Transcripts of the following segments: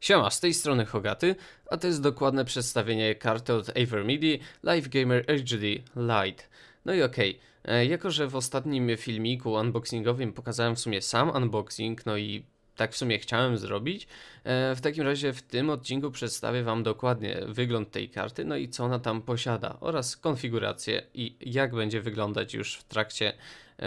Siema, z tej strony Hogaty, a to jest dokładne przedstawienie karty od AverMidi Live Gamer HD Lite. No i okej, okay. jako że w ostatnim filmiku unboxingowym pokazałem w sumie sam unboxing, no i tak w sumie chciałem zrobić. E, w takim razie w tym odcinku przedstawię Wam dokładnie wygląd tej karty, no i co ona tam posiada oraz konfigurację i jak będzie wyglądać już w trakcie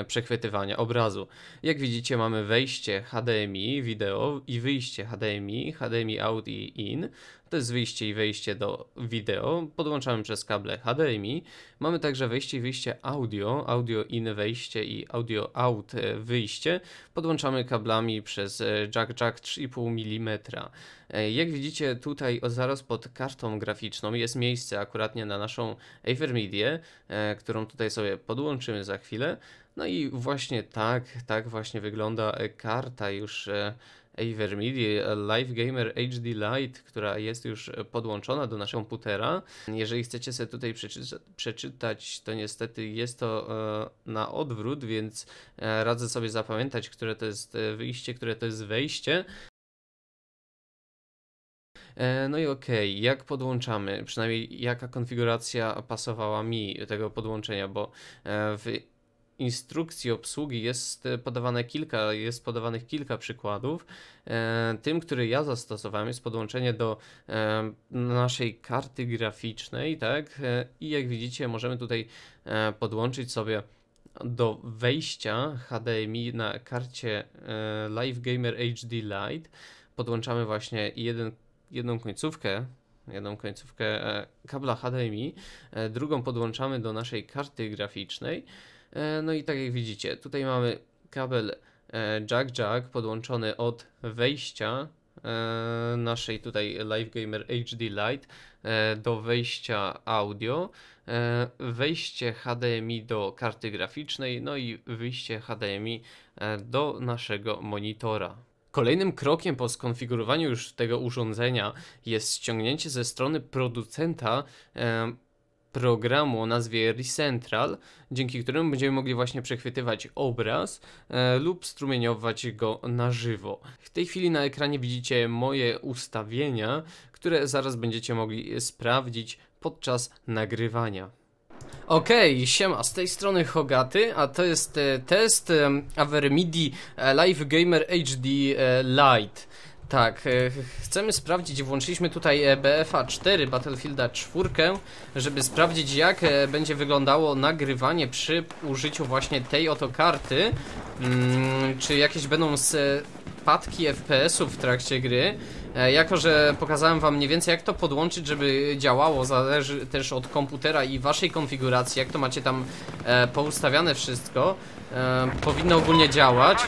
przechwytywania obrazu. Jak widzicie mamy wejście HDMI wideo i wyjście HDMI, HDMI out i in. To jest wyjście i wejście do wideo. Podłączamy przez kable HDMI. Mamy także wejście i wyjście audio, audio in wejście i audio out e, wyjście. Podłączamy kablami przez e, jack jack 3,5 mm. Jak widzicie tutaj zaraz pod kartą graficzną jest miejsce akuratnie na naszą AverMedię, którą tutaj sobie podłączymy za chwilę. No i właśnie tak, tak właśnie wygląda e, karta już e, AverMidi Live Gamer HD Lite, która jest już e, podłączona do naszego komputera. Jeżeli chcecie sobie tutaj przeczytać, to niestety jest to na odwrót, więc radzę sobie zapamiętać, które to jest wyjście, które to jest wejście. No i okej, okay, jak podłączamy? Przynajmniej jaka konfiguracja pasowała mi tego podłączenia, bo w instrukcji obsługi jest e, podawane kilka, jest podawanych kilka przykładów. E, tym, który ja zastosowałem jest podłączenie do e, naszej karty graficznej, tak? I jak widzicie możemy tutaj podłączyć sobie do wejścia HDMI na karcie Live Gamer HD Lite. Podłączamy właśnie jeden, jedną końcówkę jedną końcówkę kabla HDMI, drugą podłączamy do naszej karty graficznej no i tak jak widzicie, tutaj mamy kabel e, jack-jack podłączony od wejścia e, naszej tutaj Live Gamer HD Lite do wejścia audio, wejście HDMI do karty graficznej, no i wyjście HDMI do naszego monitora. Kolejnym krokiem po skonfigurowaniu już tego urządzenia jest ściągnięcie ze strony producenta programu o nazwie Recentral, dzięki któremu będziemy mogli właśnie przechwytywać obraz e, lub strumieniować go na żywo. W tej chwili na ekranie widzicie moje ustawienia, które zaraz będziecie mogli sprawdzić podczas nagrywania. Okej, okay, siema, z tej strony Hogaty, a to jest e, test e, Avermidi Live Gamer HD e, Lite. Tak, e, chcemy sprawdzić, włączyliśmy tutaj e, BFA 4, Battlefielda 4, żeby sprawdzić jak e, będzie wyglądało nagrywanie przy użyciu właśnie tej oto karty. Hmm, czy jakieś będą spadki FPS-ów w trakcie gry. Jako, że pokazałem wam mniej więcej jak to podłączyć, żeby działało, zależy też od komputera i waszej konfiguracji, jak to macie tam poustawiane wszystko. Powinno ogólnie działać.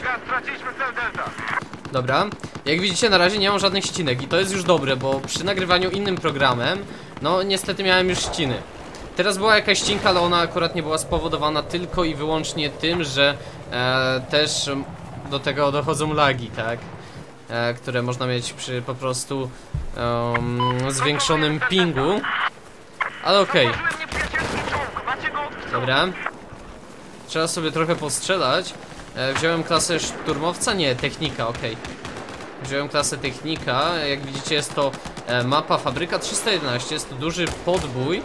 Dobra. Jak widzicie na razie nie mam żadnych ścinek i to jest już dobre, bo przy nagrywaniu innym programem, no niestety miałem już ściny. Teraz była jakaś ścinka, ale ona akurat nie była spowodowana tylko i wyłącznie tym, że e, też do tego dochodzą lagi, tak? E, które można mieć przy po prostu um, zwiększonym pingu. Ale okej. Okay. Dobra. Trzeba sobie trochę postrzelać. E, wziąłem klasę szturmowca? Nie, technika, okej. Okay. Wziąłem klasę technika, jak widzicie jest to e, mapa fabryka 311, jest to duży podbój.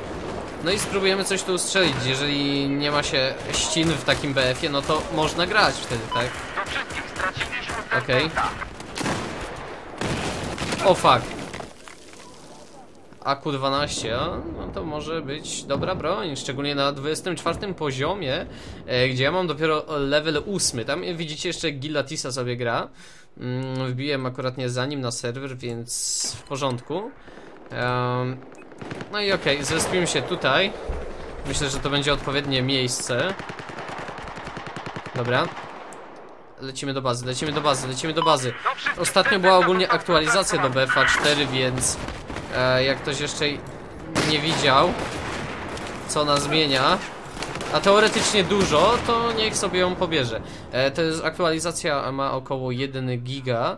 No i spróbujemy coś tu ustrzelić, jeżeli nie ma się ścin w takim BF-ie, no to można grać wtedy, tak? Okej. Okay. O fuck. AQ-12, no to może być dobra broń, szczególnie na 24 poziomie, e, gdzie ja mam dopiero level 8. Tam widzicie jeszcze Gilatisa sobie gra. Mm, wbiłem akurat nie za nim na serwer, więc w porządku. no i okej, okay, zespimy się tutaj. Myślę, że to będzie odpowiednie miejsce. Dobra. Lecimy do bazy, lecimy do bazy, lecimy do bazy. Ostatnio była ogólnie aktualizacja do BFA 4, więc e, jak ktoś jeszcze nie widział, co ona zmienia, a teoretycznie dużo, to niech sobie ją pobierze. E, to jest aktualizacja ma około 1 giga.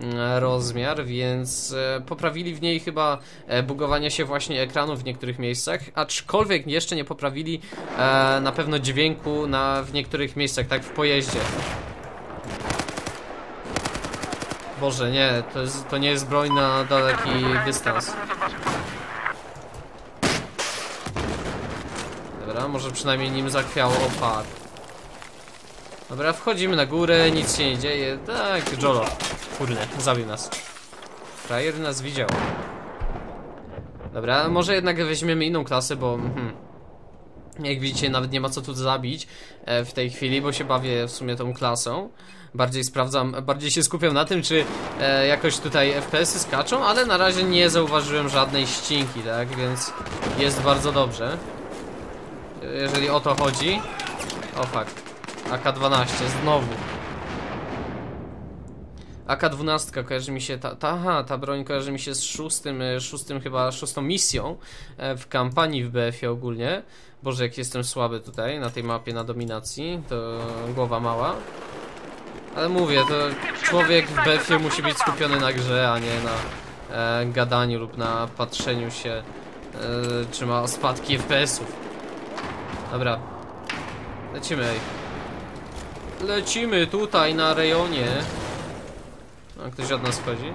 mm, rozmiar, więc e, poprawili w niej chyba e, bugowanie się właśnie ekranu w niektórych miejscach, aczkolwiek jeszcze nie poprawili e, na pewno dźwięku na, w niektórych miejscach, tak w pojeździe. Boże, nie, to, jest, to nie jest broń na daleki dystans. Dobra, może przynajmniej nim zachwiało opad. Dobra, wchodzimy na górę, nic się nie dzieje. Tak, Jolo. Kurde, zabił nas. Frajer nas widział. Dobra, może jednak weźmiemy inną klasę, bo... Hmm, jak widzicie, nawet nie ma co tu zabić e, w tej chwili, bo się bawię w sumie tą klasą. Bardziej sprawdzam, bardziej się skupiam na tym, czy e, jakoś tutaj FPS-y skaczą, ale na razie nie zauważyłem żadnej ścinki, tak? Więc jest bardzo dobrze. Jeżeli o to chodzi. O fuck. AK-12, znowu. AK-12 kojarzy mi się, ta, ta, aha, ta broń kojarzy mi się z szóstym, e, szóstym chyba, szóstą misją e, w kampanii w BF-ie ogólnie. Boże, jak jestem słaby tutaj, na tej mapie na dominacji, to głowa mała. Ale mówię, to człowiek w BF-ie musi być skupiony na grze, a nie na e, gadaniu lub na patrzeniu się, e, czy ma spadki FPS-ów. Dobra. Lecimy, ej. Lecimy tutaj na rejonie. A ktoś od nas wchodzi?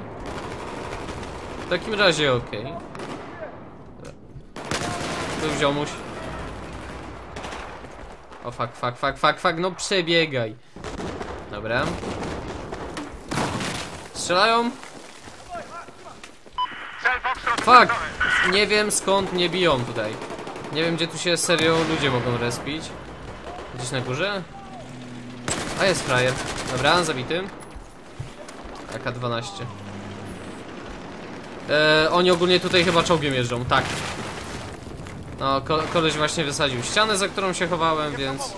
W takim razie. Okay. Tu ziomuś. O fuck, fuck, fuck, fuck, fuck, no przebiegaj. Dobra. Strzelają? Fuck! Nie wiem skąd mnie biją tutaj. Nie wiem gdzie tu się serio ludzie mogą respić. Gdzieś na górze? A jest frajer. Dobra, zabity. AK-12. Eee, oni ogólnie tutaj chyba czołgiem jeżdżą, tak. No, ko koleś właśnie wysadził ścianę, za którą się chowałem, więc...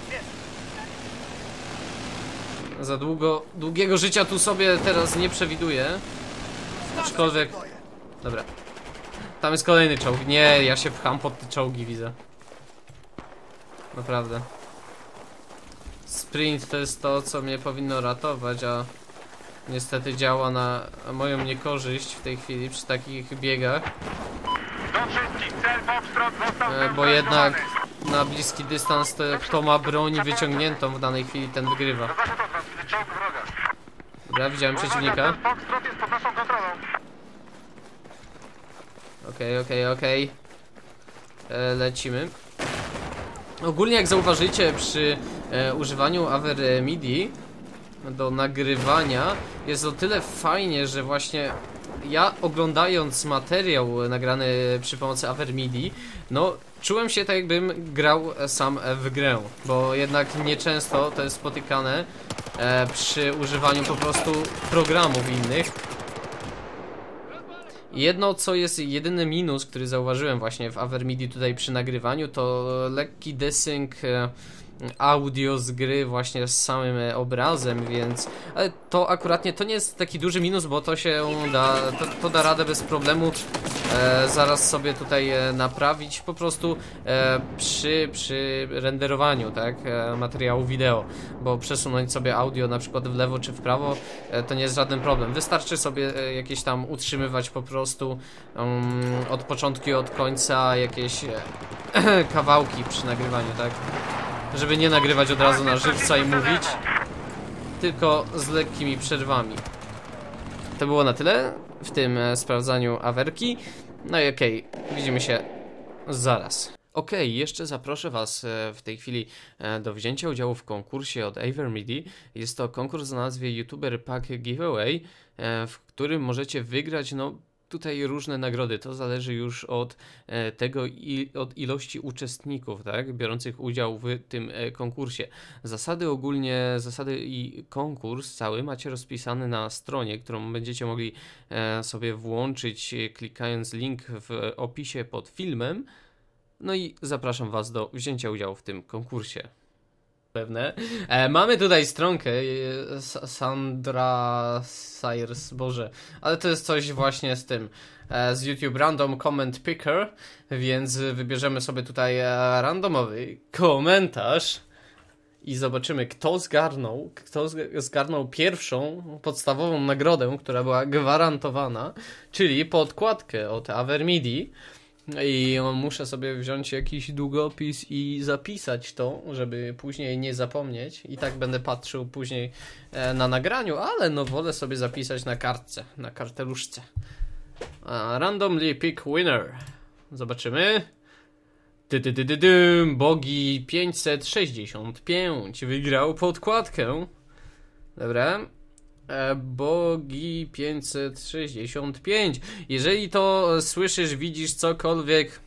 Za długo, długiego życia tu sobie teraz nie przewiduję. Aczkolwiek... Dobra. Tam jest kolejny czołg. Nie, ja się pcham pod te czołgi, widzę. Naprawdę. Sprint to jest to, co mnie powinno ratować, a niestety działa na moją niekorzyść w tej chwili przy takich biegach. E, bo jednak na bliski dystans to kto ma broń wyciągniętą w danej chwili ten wygrywa. Dobra, widziałem przeciwnika. Okej, okej, okej. E, lecimy. Ogólnie jak zauważycie przy e, używaniu Aver MIDI do nagrywania jest o tyle fajnie, że właśnie ja oglądając materiał nagrany przy pomocy Aver MIDI, no czułem się tak jakbym grał sam w grę, bo jednak nieczęsto to jest spotykane e, przy używaniu po prostu programów innych. Jedno, co jest jedyny minus, który zauważyłem właśnie w Avermidi tutaj przy nagrywaniu, to lekki desync e, audio z gry właśnie z samym obrazem, więc to akuratnie to nie jest taki duży minus, bo to się da, to, to da radę bez problemu e, zaraz sobie tutaj e, naprawić po prostu e, przy, przy renderowaniu tak, e, materiału wideo, bo przesunąć sobie audio na przykład w lewo czy w prawo e, to nie jest żaden problem, wystarczy sobie e, jakieś tam utrzymywać po prostu um, od początku i od końca jakieś kawałki przy nagrywaniu, tak żeby nie nagrywać od razu na żywca i mówić, tylko z lekkimi przerwami. To było na tyle w tym e, sprawdzaniu awerki. No i okej, okay, widzimy się zaraz. Ok, jeszcze zaproszę Was e, w tej chwili e, do wzięcia udziału w konkursie od Avermidi. Jest to konkurs o nazwie YouTuber Pack Giveaway, w którym możecie wygrać no, tutaj różne nagrody. To zależy już od e, tego, i, od ilości uczestników, tak, biorących udział w tym e, konkursie. Zasady ogólnie, zasady i konkurs cały macie rozpisany na stronie, którą będziecie mogli e, sobie włączyć, klikając link w opisie pod filmem. No i zapraszam Was do wzięcia udziału w tym konkursie pewne. E, mamy tutaj stronkę e, Sandra Sayers, Boże, ale to jest coś właśnie z tym, e, z YouTube Random Comment Picker, więc wybierzemy sobie tutaj e, randomowy komentarz i zobaczymy, kto zgarnął, kto zgarnął pierwszą podstawową nagrodę, która była gwarantowana, czyli podkładkę od Avermidi. I muszę sobie wziąć jakiś długopis i zapisać to, żeby później nie zapomnieć. I tak będę patrzył później e, na nagraniu, ale no wolę sobie zapisać na kartce, na karteluszce. Randomly pick winner. Zobaczymy. Ty, ty, ty, ty, Bogi 565 wygrał podkładkę. Dobra. Bogi 565. Jeżeli to słyszysz, widzisz cokolwiek,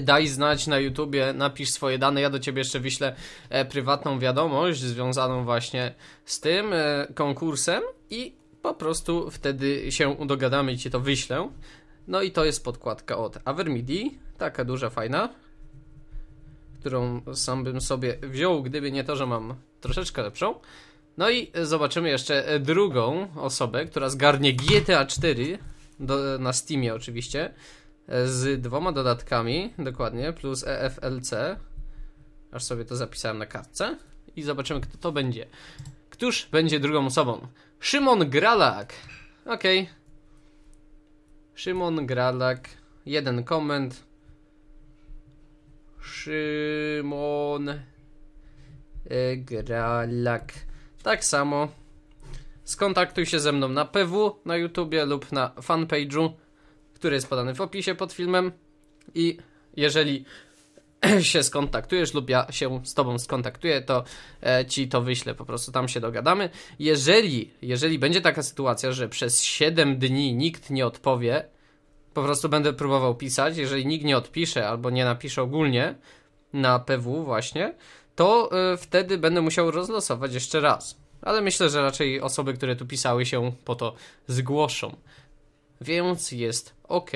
daj znać na YouTubie, napisz swoje dane. Ja do ciebie jeszcze wyślę e, prywatną wiadomość związaną właśnie z tym e, konkursem i po prostu wtedy się dogadamy i ci to wyślę. No i to jest podkładka od Avermidi, taka duża, fajna, którą sam bym sobie wziął, gdyby nie to, że mam troszeczkę lepszą. No i zobaczymy jeszcze drugą osobę, która zgarnie GTA 4 do, na Steamie oczywiście, z dwoma dodatkami, dokładnie, plus EFLC. Aż sobie to zapisałem na kartce. I zobaczymy, kto to będzie. Któż będzie drugą osobą? Szymon Gralak. Okej. Okay. Szymon Gralak. Jeden koment. Szymon e, Gralak. Tak samo. Skontaktuj się ze mną na PW, na YouTubie lub na fanpage'u, który jest podany w opisie pod filmem. I jeżeli się skontaktujesz lub ja się z tobą skontaktuję, to e, ci to wyślę, po prostu tam się dogadamy. Jeżeli, jeżeli będzie taka sytuacja, że przez 7 dni nikt nie odpowie, po prostu będę próbował pisać, jeżeli nikt nie odpisze albo nie napisze ogólnie na PW właśnie, to e, wtedy będę musiał rozlosować jeszcze raz. Ale myślę, że raczej osoby, które tu pisały się po to zgłoszą. Więc jest ok.